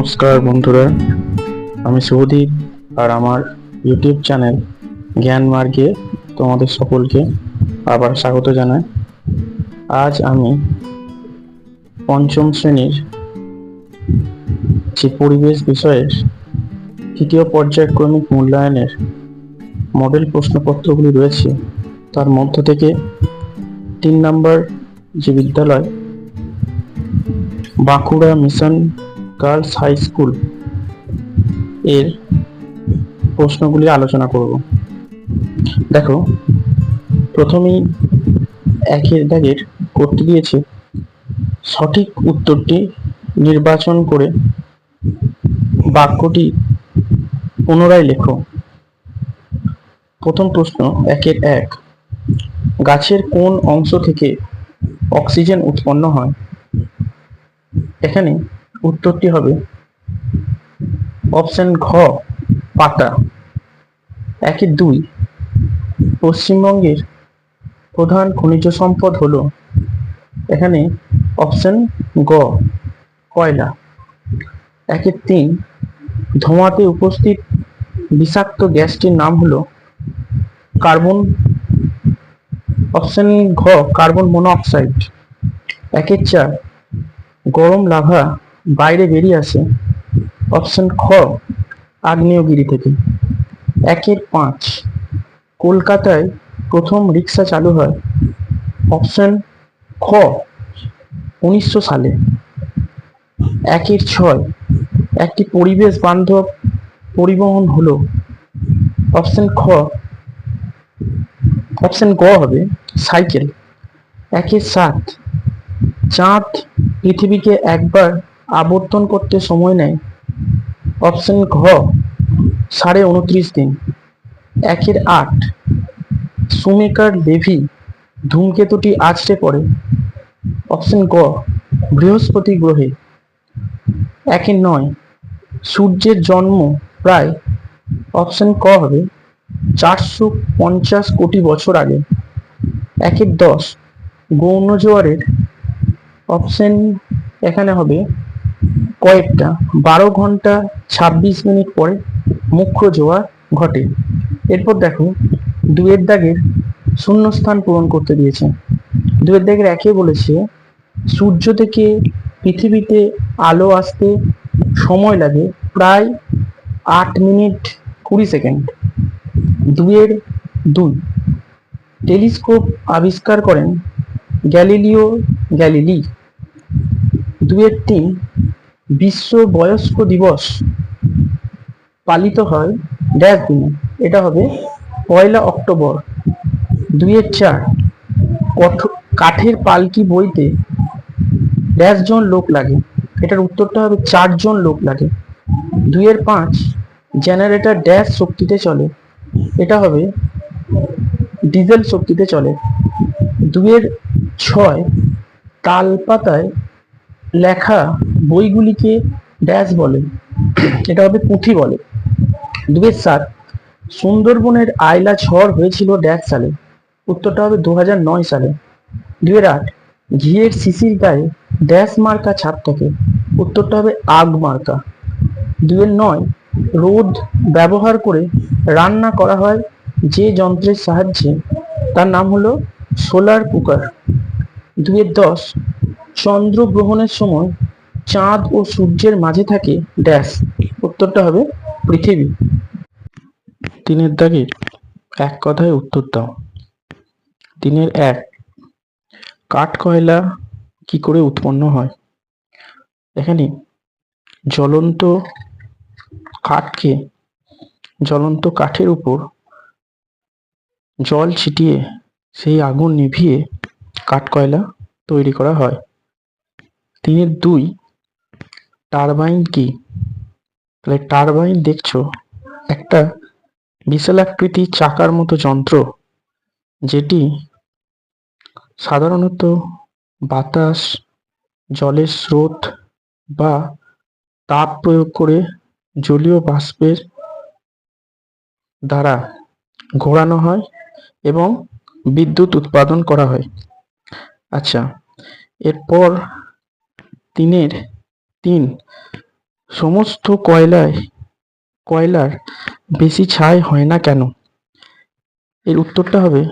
নমস্কার বন্ধুরা, আমি শুভদীপ আর আমার ইউটিউব চ্যানেল জ্ঞান মার্গে তোমাদের সকলকে আবার স্বাগত জানাই। আজ আমি পঞ্চম শ্রেণির যে পরিবেশ বিষয়ের তৃতীয় পর্যায়ক্রমিক মূল্যায়নের মডেল প্রশ্নপত্রগুলি রয়েছে, তার মধ্য থেকে তিন নম্বর যে বিদ্যালয়, বাঁকুড়া মিশন গার্লস হাই স্কুলের প্রশ্নগুলি আলোচনা করব। দেখো, প্রথমেই একের দাগের করতে দিয়েছে সঠিক উত্তরটি নির্বাচন করে বাক্যটি পুনরায় লেখো। প্রথম প্রশ্ন, একের এক, গাছের কোন অংশ থেকে অক্সিজেন উৎপন্ন হয়? এখানে উত্তরটি হবে অপশন ঘ, পাতা। একের দুই, পশ্চিমবঙ্গের প্রধান খনিজ সম্পদ হলো এখানে অপশন গ, কয়লা। একের তিন, ধোঁয়াতে উপস্থিত বিষাক্ত গ্যাসটির নাম হলো কার্বন, অপশন ঘ, কার্বন মনোঅক্সাইড একের চার, গরম লাভা বাইরে বেরিয়ে আসে। অপশন খ, আগ্নেয়গিরি থেকে। একের পাঁচ, কলকাতায় প্রথম রিক্সা চালু হয়। অপশন খ, উনিশশো সালে। একের ছয়, একটি পরিবেশ বান্ধব পরিবহন হলো। অপশন খ, অপশন গ হবে সাইকেল। একের সাত, চাঁদ পৃথিবীকে একবার আবর্তন করতে সময় নেয়। অপশন ঘ, সাড়ে উনত্রিশ দিন। একের আট, সুমেকার লেভি ধূমকেতুটি আছড়ে পড়ে। অপশন গ, বৃহস্পতি গ্রহে। একের নয়, সূর্যের জন্ম প্রায়, অপশন ক হবে, চারশো পঞ্চাশ কোটি বছর আগে। একের দশ, গৌণ জোয়ারের। অপশন এখানে হবে কয়েকটা বারো ঘণ্টা ছাব্বিশ মিনিট পরে মুখ্য জোয়ার ঘটে। এরপর দেখো, দুয়ের দাগের শূন্যস্থান পূরণ করতে দিয়েছে। দুয়ের দাগের একে বলেছে, সূর্য থেকে পৃথিবীতে আলো আসতে সময় লাগে প্রায় আট মিনিট কুড়ি সেকেন্ড। দুয়ের দুই, টেলিস্কোপ আবিষ্কার করেন গ্যালিলিও গ্যালিলি। দুয়ের তিন বিশ্ব বয়স্ক দিবস পালিত হয় ড্যাশ দিনে। এটা হবে পয়লা অক্টোবর দুয়ের চার। কঠ- কাঠের পালকি বইতে ড্যাশ জন লোক লাগে। এটার উত্তরটা হবে চারজন লোক লাগে। দুয়ের পাঁচ, জেনারেটর ড্যাশ শক্তিতে চলে। এটা হবে ডিজেল শক্তিতে চলে। দুয়ের ছয় তাল পাতায় লেখা বইগুলিকে ড্যাশ বলে, এটা হবে পুঁথি বলে। দুয়ের সাত, সুন্দরবনের আয়লা ঝড় হয়েছিল ড্যাশ সালে, উত্তরটা হবে দু নয় সালে। দুয়ের আট, ঘিয়ের শিশির গায়ে ড্যাশ মার্কা ছাপ থাকে, উত্তরটা হবে আগ মার্কা। দুয়ের নয়, রোদ ব্যবহার করে রান্না করা হয় যে যন্ত্রের সাহায্যে, তার নাম হলো সোলার কুকার। দুয়ের দশ, চন্দ্রগ্রহণের সময় চাঁদ ও সূর্যের মাঝে থাকে ড্যাশ। উত্তরটা হবে পৃথিবী। তিনের দাগে এক কথায় উত্তর দাও। তিনের এক, কাঠ কয়লা কি করে উৎপন্ন হয়? এখানে জ্বলন্ত কাঠকে, জ্বলন্ত কাঠের উপর জল ছিটিয়ে সেই আগুন নিভিয়ে কাঠ কয়লা তৈরি করা হয়। তিনের দুই টারবাইন কি? তাহলে টারবাইন দেখছ, একটা বিশাল আকৃতি চাকার মতো যন্ত্র, যেটি সাধারণত বাতাস, জলের স্রোত বা তাপ প্রয়োগ করে জলীয় বাষ্পের দ্বারা ঘোরানো হয় এবং বিদ্যুৎ উৎপাদন করা হয়। আচ্ছা এরপর তিনের তিন। সমস্ত কয়লায়, কয়লার বেশি ছাই হয় না কেন? এর উত্তরটা হবে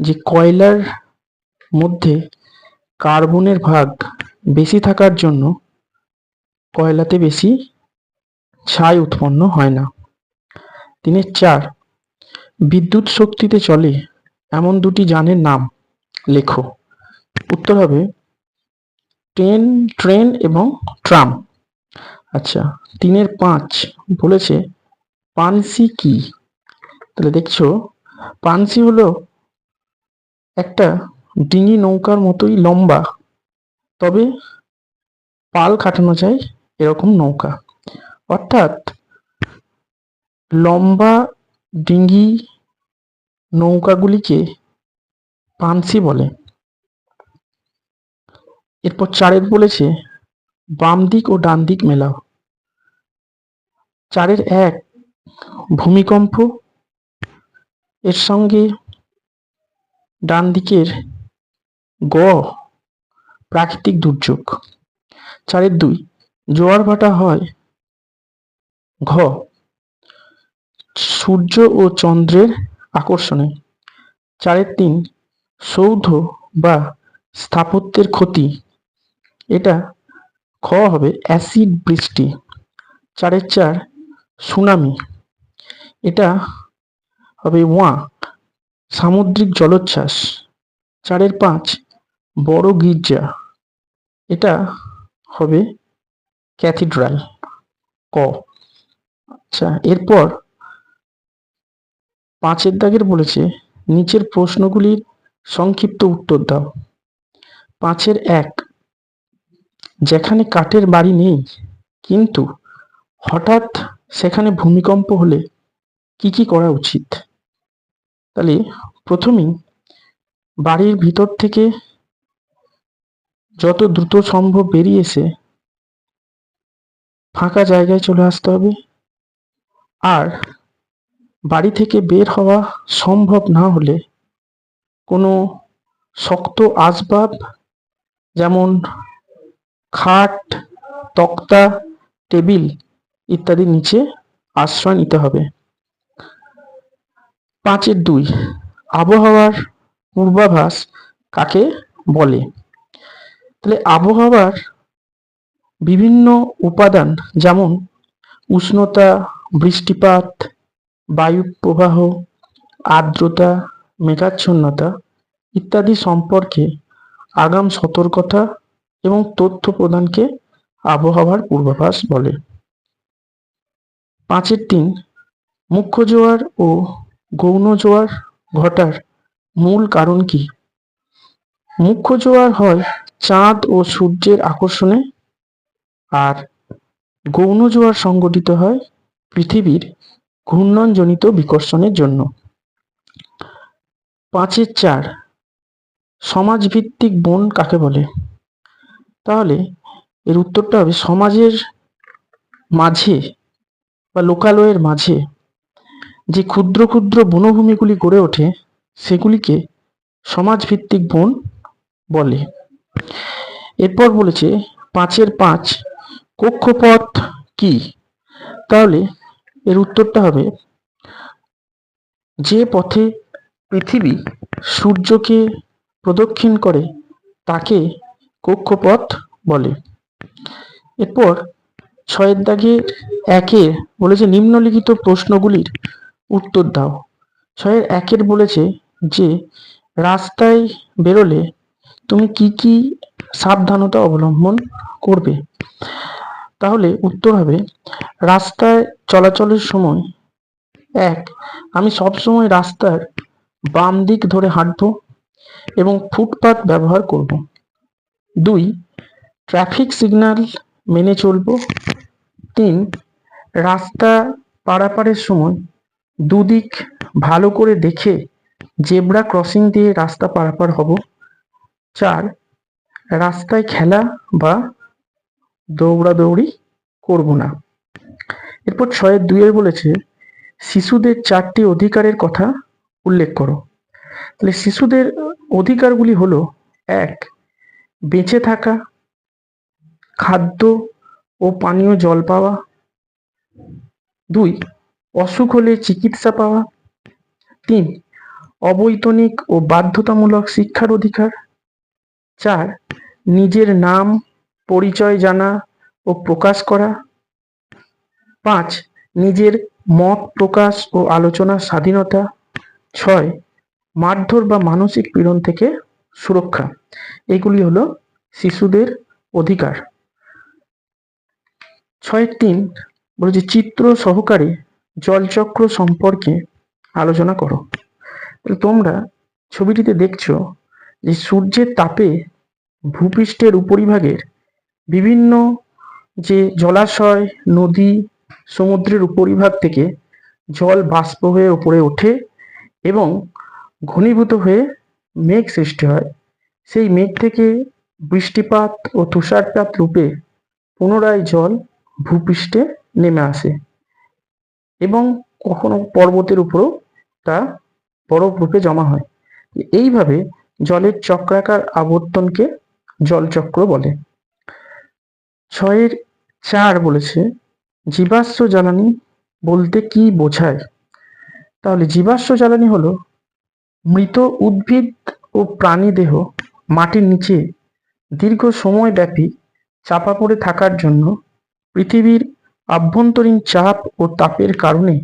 যে কয়লার মধ্যে কার্বনের ভাগ বেশি থাকার জন্য কয়লাতে বেশি ছাই উৎপন্ন হয় না। তিনের চার, বিদ্যুৎ শক্তিতে চলে এমন দুটি যানের নাম লেখো। উত্তর হবে ট্রেন ট্রেন এবং ট্রাম। আচ্ছা তিনের পাঁচ বলেছে পানসি কি? তাহলে দেখছ, পানসি হলো একটা ডিঙি নৌকার মতোই লম্বা, তবে পাল কাটানো যায় এরকম নৌকা। অর্থাৎ লম্বা ডিঙ্গি নৌকাগুলিকে পানসি বলে। এরপর চারের বলেছে, বাম দিক ও ডান দিক মেলাও। চারের এক, ভূমিকম্প, এর সঙ্গে ডান দিকের গ, প্রাকৃতিক দুর্যোগ। চারের দুই, জোয়ার ভাটা হয়, ঘ, সূর্য ও চন্দ্রের আকর্ষণে। চারের তিন, সৌধ বা স্থাপত্যের ক্ষতি এটা খ হবে অ্যাসিড বৃষ্টি, চারের চার সুনামি। এটা হবে ওয়া, সামুদ্রিক জলোচ্ছ্বাস। চারের পাঁচ বড় গির্জা। এটা হবে ক্যাথিড্রাল। ক। আচ্ছা এরপর পাঁচের দাগের বলেছে, নিচের প্রশ্নগুলির সংক্ষিপ্ত উত্তর দাও। পাঁচের এক যেখানে কাঠের বাড়ি নেই, কিন্তু হঠাৎ সেখানে ভূমিকম্প হলে কি কি করা উচিত? তাহলে প্রথমেই বাড়ির ভিতর থেকে যত দ্রুত সম্ভব বেরিয়ে এসে ফাঁকা জায়গায় চলে আসতে হবে। আর বাড়ি থেকে বের হওয়া সম্ভব না হলে কোনো শক্ত আসবাব, যেমন খাট, তক্তা, টেবিল ইত্যাদি নিচে আশ্রয় নিতে হবে। পাঁচের দুই, আবহাওয়ার পূর্বাভাস কাকে বলে? তাহলে আবহাওয়ার বিভিন্ন উপাদান যেমন উষ্ণতা, বৃষ্টিপাত বায়ু প্রবাহ আর্দ্রতা, মেঘাচ্ছন্নতা ইত্যাদি সম্পর্কে আগাম সতর্কতা এবং তথ্য প্রদানকে আবহাওয়ার পূর্বাভাস বলে। পাঁচের তিন, মুখ্য জোয়ার ও গৌণ জোয়ার ঘটার মূল কারণ কি? মুখ্য জোয়ার হয় চাঁদ ও সূর্যের আকর্ষণে আর গৌণ জোয়ার সংগঠিত হয় পৃথিবীর ঘূর্ণনজনিত বিকর্ষণের জন্য। পাঁচের চার, সমাজভিত্তিক বন কাকে বলে? তাহলে এর উত্তরটা হবে সমাজের মাঝে বা লোকালয়ের মাঝে। যে ক্ষুদ্র ক্ষুদ্র বনভূমিগুলি গড়ে ওঠে, সেগুলিকে সমাজভিত্তিক বন বলে। এরপর বলেছে, পাঁচের পাঁচ কক্ষপথ কি? তাহলে এর উত্তরটা হবে, যে পথে পৃথিবী সূর্যকে প্রদক্ষিণ করে, তাকে কক্ষপথ বলে। এরপর ছয়ের দাগে একে বলেছে নিম্নলিখিত প্রশ্নগুলির উত্তর দাও। ছয়ের একের বলেছে যে, রাস্তায় বেরোলে তুমি কি কি সাবধানতা অবলম্বন করবে? তাহলে উত্তর হবে, রাস্তায় চলাচলের সময়। এক, আমি সবসময় রাস্তার বাম দিক ধরে হাঁটবো এবং ফুটপাত ব্যবহার করব। দুই ট্রাফিক সিগন্যাল মেনে চলবো। তিন, রাস্তা পারাপারের সময় দুদিক ভালো করে দেখে জেব্রা ক্রসিং দিয়ে রাস্তা পারাপার হব। চার, রাস্তায় খেলা বা দৌড়াদৌড়ি করব না। এরপর ছয়ের দুইয়ের বলেছে, শিশুদের চারটি অধিকারের কথা উল্লেখ করো। তাহলে শিশুদের অধিকারগুলি হলো, এক বেঁচে থাকা, খাদ্য ও পানীয় জল পাওয়া। দুই, অসুখ হলে চিকিৎসা পাওয়া। তিন, অবৈতনিক ও বাধ্যতামূলক শিক্ষার অধিকার। চার, নিজের নাম, পরিচয় জানা ও প্রকাশ করা। পাঁচ, নিজের মত প্রকাশ ও আলোচনার স্বাধীনতা। ছয়, মারধর বা মানসিক পীড়ন থেকে সুরক্ষা। এগুলি হলো শিশুদের অধিকার। ছয় তিন বলেছে চিত্র সহকারে জলচক্র সম্পর্কে আলোচনা করো। তোমরা ছবিটিতে দেখছ যে সূর্যের তাপে ভূপৃষ্ঠের উপরিভাগের বিভিন্ন যে জলাশয়, নদী, সমুদ্রের উপরিভাগ থেকে জল বাষ্প হয়ে উপরে ওঠে এবং ঘনীভূত হয়ে মেঘ সৃষ্টি হয়। সেই মেঘ থেকে বৃষ্টিপাত ও তুষারপাত রূপে পুনরায় জল ভূপৃষ্ঠে নেমে আসে এবং কখনো পর্বতের উপরেও তা বরফ রূপে জমা হয়। এইভাবে জলের চক্রাকার আবর্তনকে জলচক্র বলে। ছয়ের চার বলেছে, জীবাশ্ম জ্বালানি বলতে কি বোঝায়? তাহলে জীবাশ্ম জ্বালানি হলো মৃত উদ্ভিদ ও প্রাণী দেহ মাটির নিচে দীর্ঘ সময় ব্যাপী চাপা পড়ে থাকার জন্য পৃথিবীর আভ্যন্তরীণ চাপ ও তাপের কারণে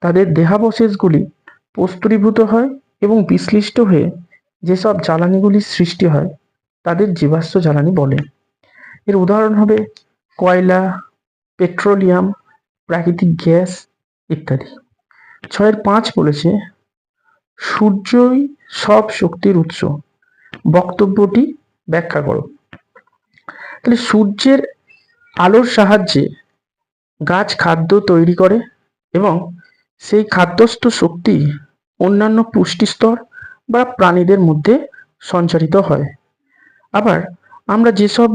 তাদের দেহাবশেষগুলি প্রস্তুরীভূত হয় এবং বিশ্লিষ্ট হয়ে যেসব জ্বালানিগুলির সৃষ্টি হয়, তাদের জীবাশ্ম জ্বালানি বলে। এর উদাহরণ হবে কয়লা, পেট্রোলিয়াম, প্রাকৃতিক গ্যাস ইত্যাদি। ছয়ের পাঁচ বলেছে সূর্যই সব শক্তির উৎস। বক্তব্যটি ব্যাখ্যা করো। তাহলে সূর্যের আলোর সাহায্যে গাছ খাদ্য তৈরি করে এবং সেই খাদ্যস্থ শক্তি অন্যান্য পুষ্টিস্তর বা প্রাণীদের মধ্যে সঞ্চারিত হয়। আবার আমরা যেসব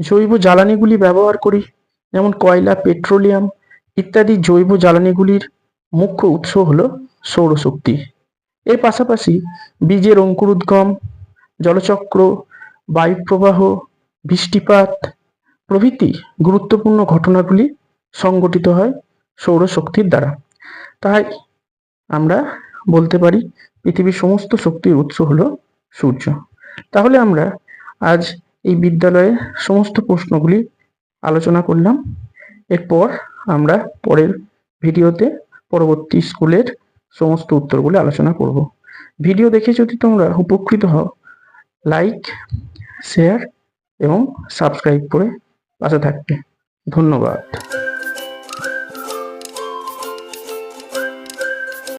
জৈব জ্বালানিগুলি ব্যবহার করি, যেমন কয়লা, পেট্রোলিয়াম ইত্যাদি জৈব জ্বালানিগুলির মুখ্য উৎস হলো সৌরশক্তি। এর পাশাপাশি বীজের অঙ্কুরোদ্গম, জলচক্র, বায়ুপ্রবাহ, বৃষ্টিপাত প্রভৃতি গুরুত্বপূর্ণ ঘটনাগুলি সংগঠিত হয় সৌরশক্তির দ্বারা। তাই আমরা বলতে পারি পৃথিবীর সমস্ত শক্তির উৎস হলো সূর্য। তাহলে আমরা আজ এই বিদ্যালয়ের সমস্ত প্রশ্নগুলি আলোচনা করলাম। এরপর আমরা পরের ভিডিওতে পরবর্তী স্কুলের সমস্ত উত্তরগুলি আলোচনা করব। ভিডিও দেখে যদি তোমরা উপকৃত হও লাইক শেয়ার এবং সাবস্ক্রাইব করে পাশে থাকবে। ধন্যবাদ।